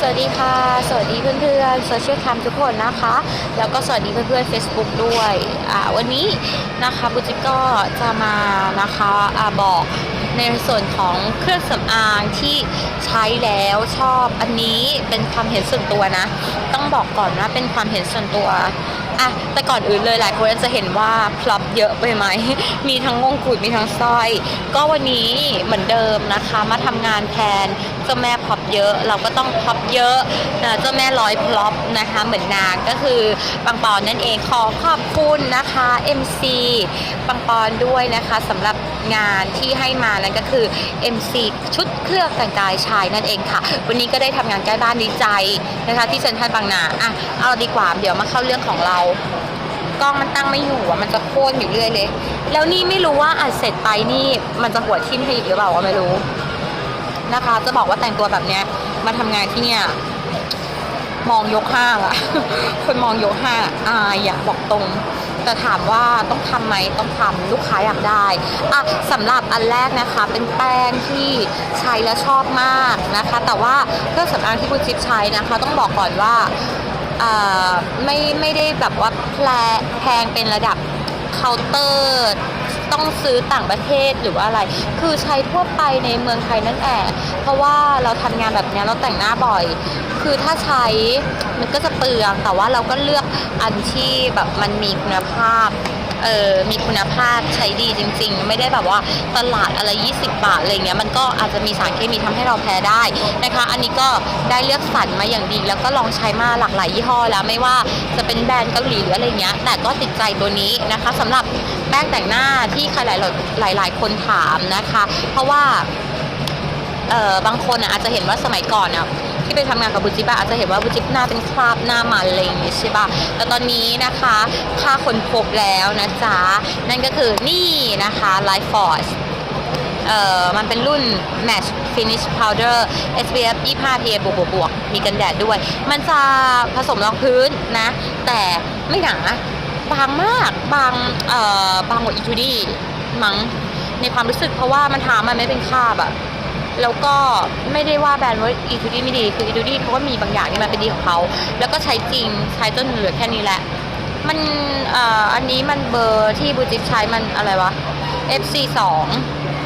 สวัสดีค่ะ สวัสดีเพื่อนๆโซเชียลแคมทุกคนนะคะ แล้วก็สวัสดีเพื่อนๆ Facebook ด้วยอ่าวันนี้นะคะบุจิก็จะมานะคะอ่าบอกในส่วนของเครื่องสำอางที่ใช้แล้วชอบอันนี้เป็นความเห็นส่วนตัวนะ ต้องบอกก่อนว่าเป็นความเห็นส่วนตัว อะแต่ก่อนอื่นเลยหลายคนอาจจะเห็นว่าพลับเยอะไปไหม มีทั้งมงกุฎมีทั้งสร้อย ก็วันนี้เหมือนเดิมนะคะ มาทำงานแทนเจ้าแม่พลับเยอะเราก็ต้องพลับเยอะนะเจ้าแม่ร้อยพลับนะคะเหมือนนางก็คือปังปอนนั่นเองขอขอบคุณนะคะ MC ปังปอนด้วยนะคะสำหรับงานที่ให้มานั่นก็คือ MC ชุดเครื่องแต่งกายชายนั่นเองค่ะ วันนี้ก็ได้ทำงานใกล้บ้านดีใจนะคะ ที่เซ็นทรัลบางนาอะเอาดีกว่าเดี๋ยวมาเข้าเรื่องของเรากล้องมันตั้งไม่อยู่อะมันจะโค่นอยู่เรื่อยเลย แล้วนี่ไม่รู้ว่าอัดเสร็จไปนี่มันจะหัวทิ่มให้อีกหรือเปล่าก็ไม่รู้นะคะ จะบอกว่าแต่งตัวแบบเนี้ยมาทำงานที่เนี่ยมองยกห้างอะคนมองยกห้างอายอยากบอกตรง แต่ถามว่าต้องทำไหมต้องทำลูกค้าอยากได้อะสำหรับอันแรกนะคะ เป็นแป้งที่ใช้แล้วชอบมากนะคะ แต่ว่าเครื่องสำอางที่คุณจิ๊บใช้นะคะ ต้องบอกก่อนว่า อ่าไม่ไม่ได้แบบว่าแพลแพงเป็นระดับเคาน์เตอร์ต้องซื้อต่างประเทศหรือว่าอะไร คือใช้ทั่วไปในเมืองไทยนั่นแหละเพราะว่าเราทำงานแบบเนี้ยเราแต่งหน้าบ่อย คือถ้าใช้มันก็จะเปลืองแต่ว่าเราก็เลือกอันที่แบบมันมีคุณภาพ เออมีคุณภาพใช้ดีจริง ๆ ไม่ได้แบบว่าตลาดอะไร 20 บาทอะไรเงี้ยมันก็อาจจะมีสารเคมีทำให้เราแพ้ได้นะคะ อันนี้ก็ได้เลือกสรรมาอย่างดี แล้วก็ลองใช้มาหลากหลายยี่ห้อแล้วไม่ว่าจะเป็นแบรนด์เกาหลีหรืออะไรเงี้ยแต่ก็ติดใจตัวนี้นะคะสำหรับแป้งแต่งหน้าที่ใครหลายหลายคนถามนะคะ เพราะว่าเออบางคนอะอาจจะเห็นว่าสมัยก่อนอะ ที่ไปทำงานกับบุจิบะอาจจะเห็นว่าบุจิบหน้าเป็นคราบหน้ามันอะไรอย่างงี้ใช่ปะแต่ตอนนี้นะคะค่าคนพบแล้วนะจ๊ะ นั่นก็คือนี่นะคะ Life Force เอ่อมันเป็นรุ่น Match Finish Powder SPF 25 PA บวกบวกบวกมีกันแดดด้วย มันจะผสมรองพื้นนะ แต่ไม่หนาบางมากบางเอ่อบางกว่าอีทูดี้มั้งในความรู้สึกเพราะว่ามันทามันไม่เป็นคราบอะ แล้วก็ไม่ได้ว่าแบรนด์ว่าอีทูดี้ไม่ดี คืออีทูดี้เขาก็มีบางอย่างที่มันเป็นดีของเขา แล้วก็ใช้จริงใช้จนเหลือแค่นี้แหละ มันออันนี้มันเบอร์ที่บูติกใช้มันอะไรวะ FC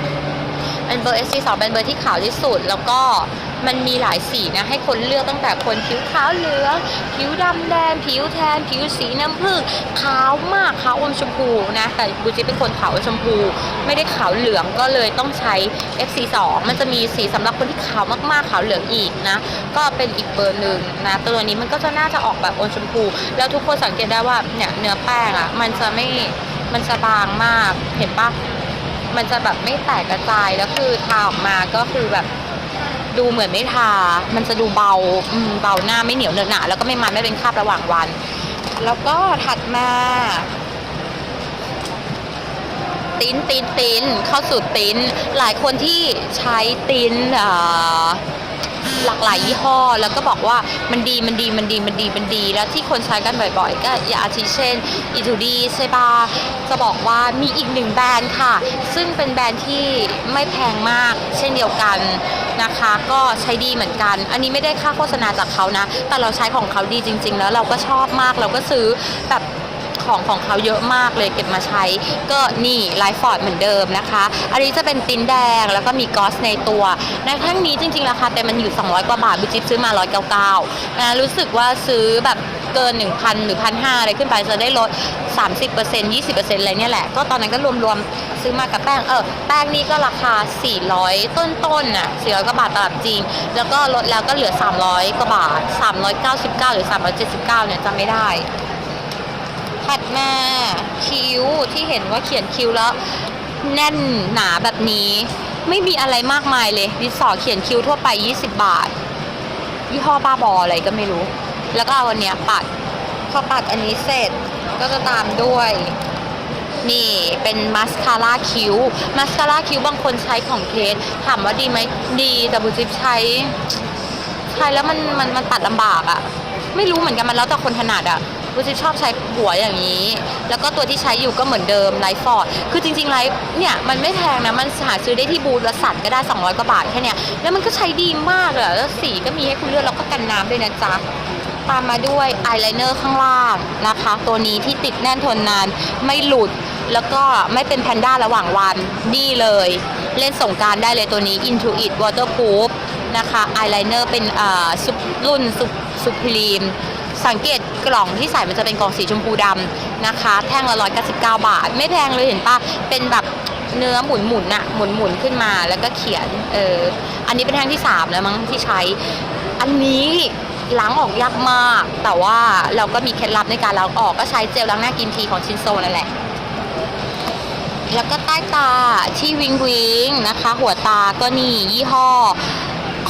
2เป็นเบอร์ FC 2เป็นเบอร์ที่ขาวที่สุด แล้วก็ มันมีหลายสีนะให้คนเลือกตั้งแต่คนผิวขาวเหลืองผิวดำแดงผิวแทน ผิวสีน้ำผึ้งขาวมากขาวอมชมพูนะแต่บูจิเป็นคนขาวอมชมพู ไม่ได้ขาวเหลืองก็เลยต้องใช้ FC2 มันจะมีสีสำหรับคนที่ขาวมากๆขาวเหลืองอีกนะ ก็เป็นอีกเบอร์หนึ่งนะตัวนี้มันก็จะน่าจะออกแบบอมชมพู แล้วทุกคนสังเกตได้ว่าเนี่ยเนื้อแป้งอะ่ะมันจะไม่มันจะบางมากเห็นปะมันจะแบบไม่แตกกระจายแล้วคือทาออกมาก็คือแบบ ดูเหมือนไม่ทา มันจะดูเบาเบาหน้าไม่เหนียวเหนอะหนะแล้วก็ไม่มันไม่เป็นคราบระหว่างวัน แล้วก็ถัดมาติ้นติ้นติ้นเข้าสู่ติ้นหลายคนที่ใช้ติ้นอ่า หลากหลายยี่ห้อ แล้วก็บอกว่ามันดีมันดีมันดีมันดีมันดี แล้วที่คนใช้กันบ่อยๆ ก็อย่างอาทิเช่นอีทูดีใช่ปะจะบอกว่ามีอีกหนึ่งแบรนด์ค่ะ ซึ่งเป็นแบรนด์ที่ไม่แพงมากเช่นเดียวกันนะคะ ก็ใช้ดีเหมือนกัน อันนี้ไม่ได้ค่าโฆษณาจากเขานะ แต่เราใช้ของเขาดีจริง ๆ แล้วเราก็ชอบมากเราก็ซื้อแบบ ของของเขาเยอะมากเลยเก็บมาใช้ ก็นี่ไลฟ์ฟอร์ดเหมือนเดิมนะคะ อันนี้จะเป็นติ้นแดงแล้วก็มีกอสในตัว ในครั้งนี้จริงๆราคาเต็มมันอยู่ 200 กว่าบาทบิจิบซื้อมา 199นะรู้สึกว่าซื้อแบบเกิน 1,000 หรือ 1,500 อะไรขึ้นไปจะได้ลด 30% 20%อะไรเนี่ยแหละ ก็ตอนนั้นก็รวมๆ ซื้อมากับแป้ง เออ แป้งนี่ก็ราคา 400 ต้นๆน่ะ400กว่าบาทตลาดจริง แล้วก็ลดแล้วก็เหลือ 300 กว่าบาท 399 หรือ 379 เนี่ยจำไม่ได้ ถัดมาคิ้วที่เห็นว่าเขียนคิ้วแล้วแน่นหนาแบบนี้ ไม่มีอะไรมากมายเลยดินสอเขียนคิ้วทั่วไป 20 บาท ยี่ห้อบ้าบออะไรก็ไม่รู้ แล้วก็เอาอันเนี้ยปัดพอปัดอันนี้เสร็จก็จะตามด้วยนี่เป็นมาสคาร่าคิ้ว มาสคาร่าคิ้วบางคนใช้ของเคสถามว่าดีไหมดีแต่บุจิบใช้ ใช้แล้วมันมันมันตัดลำบากอะไม่รู้เหมือนกันมันแล้วแต่คนถนัดอะ บูจิชอบใช้หัวอย่างนี้ แล้วก็ตัวที่ใช้อยู่ก็เหมือนเดิมไลฟ์ฟอร์ดคือจริงๆไลฟ์เนี่ยมันไม่แพงนะ มันหาซื้อได้ที่บูธละสัตว์ก็ได้ 200 กว่าบาทแค่เนี้ยแล้วมันก็ใช้ดีมากอะแล้วสีก็มีให้คุณเลือกแล้วก็กันน้ำด้วยนะจ๊ะตามมาด้วยอายไลเนอร์ข้างล่างนะคะ ตัวนี้ที่ติดแน่นทนนานไม่หลุดแล้วก็ไม่เป็นแพนด้าระหว่างวันนี่เลย เล่นสงการได้เลยตัวนี้ Intuit Waterproof นะคะอายไลเนอร์เป็นชุปรุ่นซุปซุปพรีม สังเกตกล่องที่ใส่มันจะเป็นกล่องสีชมพูดำนะคะ แท่งละ199 บาท ไม่แพงเลยเห็นปะเป็นแบบเนื้อหมุนหมุนอะหมุนหมุนขึ้นมาแล้วก็เขียนเอออันนี้เป็นแท่งที่ 3 แล้วมั้งที่ใช้ อันนี้ล้างออกยากมาก แต่ว่าเราก็มีเคล็ดลับในการล้างออกก็ใช้เจลล้างหน้ากินทีของชินโซนั่นแหละ แล้วก็ใต้ตาที่วิงวิงนะคะ หัวตาก็นี่ยี่ห้อ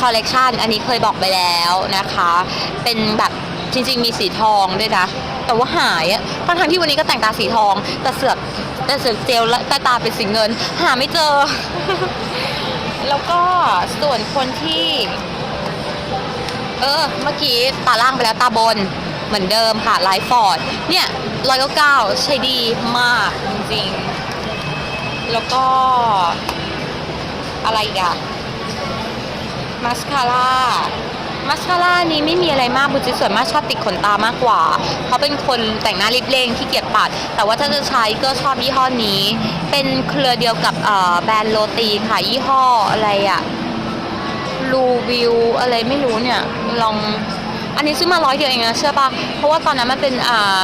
คอลเลกชันอันนี้เคยบอกไปแล้วนะคะ เป็นแบบ จริง ๆ มีสีทองด้วยนะแต่ว่าหายอะทั้งทที่วันนี้ก็แต่งตาสีทอง แต่เสือกแต่เสือกเจลและใต้ตาเป็นสีเงิน หาไม่เจอ แล้วก็ส่วนคนที่ เออ เมื่อกี้ตาล่างไปแล้วตาบนเหมือนเดิมค่ะไลฟ์ฟอร์ด เนี่ยร้อยเก้าใช้ดีมากจริงๆ แล้วก็อะไรอีกอะมาสคาร่า มาสคาร่านี้ไม่มีอะไรมากบุจิส่วนมากชอบติดขนตามากกว่า เพราะเป็นคนแต่งหน้าริบเร่งที่เกียจปัด แต่ว่าถ้าจะใช้ก็ชอบยี่ห้อนี้ เป็นเครือเดียวกับแบรนด์โรตีค่ะยี่ห้ออะไรอะรูวิวอะไรไม่รู้เนี่ยลองอันนี้ซื้อมาร้อยเดียวเองนะเชื่อปะเพราะว่าตอนนั้นมันเป็นอ่า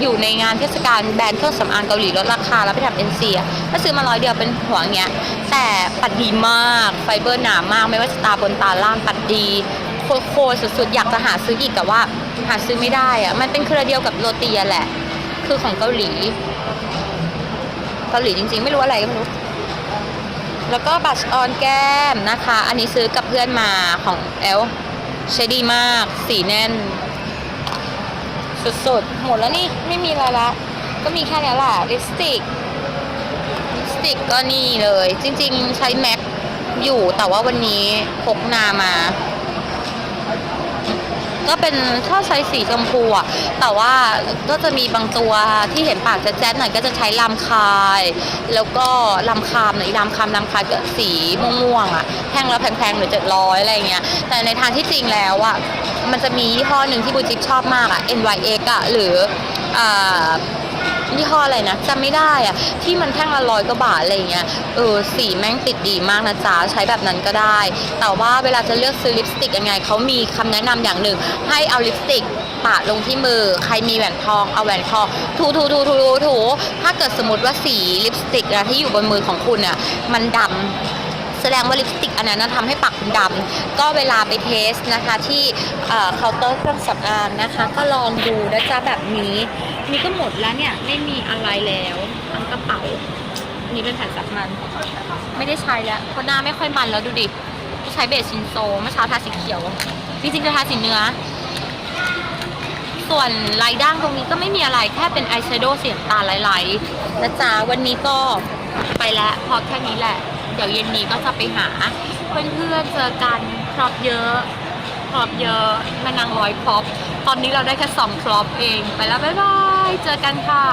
อยู่ในงานเทศกาลแบรนด์เครื่องสำอางเกาหลีลดราคาแล้วไปทำเอ็นซีอะถ้าซื้อมาร้อยเดียวเป็นหัวเงี้ย แต่ปัดดีมาก ไฟเบอร์หนามาก ไม่ว่าจะตาบนตาล่างปัดดี โคตรๆสุดๆ อยากจะหาซื้ออีกแต่ว่า หาซื้อไม่ได้อะมันเป็นเครือเดียวกับโรตีแหละ คือของเกาหลี เกาหลีจริงๆ ไม่รู้อะไรก็ไม่รู้ แล้วก็บัชออนแก้มนะคะ อันนี้ซื้อกับเพื่อนมาของแอลใช้ดีมาก สีแน่น สุดๆ หมดแล้วนี่ ไม่มีอะไรละ ก็มีแค่นี้แหละลิปสติกลิปสติกก็นี่เลย จริงๆ ใช้แม็กอยู่แต่ว่าวันนี้พกนามา ก็เป็นชอบใช้สีชมพูอะแต่ว่าก็จะมีบางตัวที่เห็นปากจะแจ๊ดหน่อยก็จะใช้ลำคาย แล้วก็ลำคามหน่อยลำคามลำคายก็สีม่วงๆอะแท่งละแพงๆหรือเจ็ดร้อยอะไรเงี้ยแต่ในทางที่จริงแล้วอะมันจะมียี่ห้อหนึ่งที่บูจิกชอบมากอะ NYX อะหรืออ่า ยี่ห้ออะไรนะจำไม่ได้อะที่มันแท่งละร้อยกว่าบาทอะไรเงี้ยเออสีแม่งติดดีมากนะจ๊ะใช้แบบนั้นก็ได้ แต่ว่าเวลาจะเลือกซื้อลิปสติกยังไงเขามีคำแนะนำอย่างหนึ่ง ให้เอาลิปสติกปาลงที่มือ ใครมีแหวนทองเอาแหวนทองถูถูถูถูถูถูถ้าเกิดสมมติว่าสีลิปสติกนะที่อยู่บนมือของคุณอะมันดำแสดงว่าลิปสติกอันนั้นทำให้ปากคุณดำก็เวลาไปเทสนะคะที่เคาน์เตอร์เครื่องสำอางนะคะ ก็ลองดูนะจ๊ะแบบนี้ นี่ก็หมดแล้วเนี่ย ไม่มีอะไรแล้วทั้งกระเป๋า นี่เป็นแผ่นสับมัน ไม่ได้ใช้แล้วเพราะหน้าไม่ค่อยมันแล้วดูดิใช้เบสซินโซเมื่อเช้าทาสีเขียว จริงๆจะทาสีเนื้อ ส่วนลายด่างตรงนี้ก็ไม่มีอะไรแค่เป็นอายแชโดว์เสียงตาไหลๆนะจ๊ะวันนี้ก็ไปแล้วพอแค่นี้แหละ เดี๋ยวเย็นนี้ก็จะไปหา เพื่อนๆเจอกันครอบเยอะครอบเยอะม่นางร้อยครอบ ตอนนี้เราได้แค่สองครอบเองไปแล้วบ๊ายบาย เจอกันค่ะ